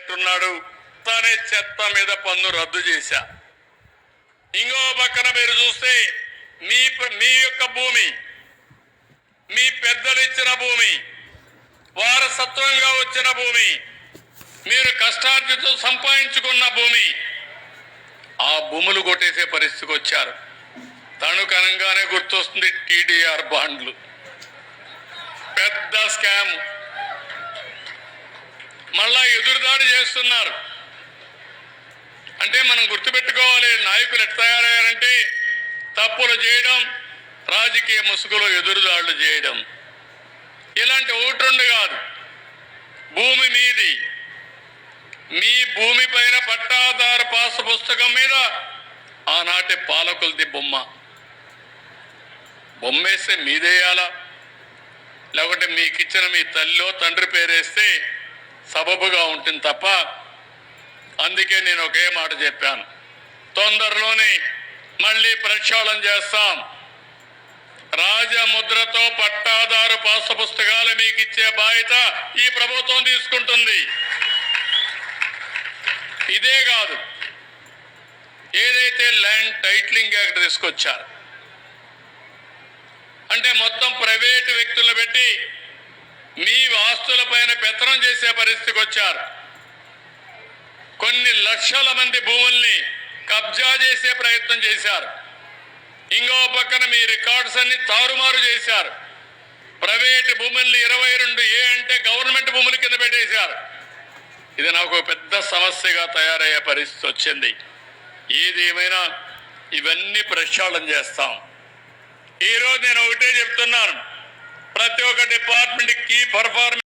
అంటున్నాడు తానే చెత్త మీద పన్ను రద్దు చేశా. ఇంకో పక్కన మీరు చూస్తే మీ మీ యొక్క భూమి మీ పెద్దలు ఇచ్చిన భూమి వారసత్వంగా వచ్చిన భూమి మీరు కష్టార్జితం సంపాదించుకున్న భూమి ఆ భూములు కొట్టేసే పరిస్థితికి వచ్చారు. తణుకనంగానే గుర్తొస్తుంది టీడీఆర్ బాండ్లు. పెద్ద స్కామ్. మళ్ళా ఎదురుదాడి చేస్తున్నారు. అంటే మనం గుర్తుపెట్టుకోవాలి నాయకులు ఎట్లా తయారయ్యారంటే తప్పులు చేయడం రాజకీయ ముసుగులో ఎదురుదాడులు చేయడం. ఇలాంటి ఒకటి రెండు కాదు. భూమి మీది. మీ భూమి పైన పట్టాదారు పాస పుస్తకం మీద ఆనాటి పాలకులది బొమ్మ. బొమ్మేస్తే మీదేయాలా? లేకుంటే మీకు ఇచ్చిన మీ తల్లిలో తండ్రి పేరేస్తే సబబుగా ఉంటుంది తప్ప అందుకే నేను ఒకే మాట చెప్పాను. తొందరలోనే మళ్ళీ ప్రక్షాళన చేస్తాం. రాజముద్రతో పట్టాదారు పాస పుస్తకాలు మీకు ఇచ్చే బాధ్యత ఈ ప్రభుత్వం తీసుకుంటుంది. ఇదే కాదు ఏదైతే ల్యాండ్ టైటిలింగ్ యాక్ట్ తీసుకొచ్చారు అంటే మొత్తం ప్రైవేటు వ్యక్తులను పెట్టి పైన పెత్తనం చేసే పరిస్థితికి వచ్చారు. కొన్ని లక్షల మంది భూముల్ని కబ్జా చేసే ప్రయత్నం చేశారు. ఇంకో పక్కన మీ రికార్డ్స్ అన్ని తారుమారు చేశారు. ప్రైవేటు భూముల్ని ఇరవై రెండు ఏ అంటే గవర్నమెంట్ భూముల కింద పెట్టేశారు. ఇది నాకు పెద్ద సమస్యగా తయారయ్యే పరిస్థితి వచ్చింది. ఏది ఏమైనా ఇవన్నీ ప్రక్షాళన చేస్తాం. ఈరోజు నేను ఒకటే చెప్తున్నాను. ప్రతి ఒక్క డిపార్ట్మెంట్ కీ పర్ఫార్మెన్స్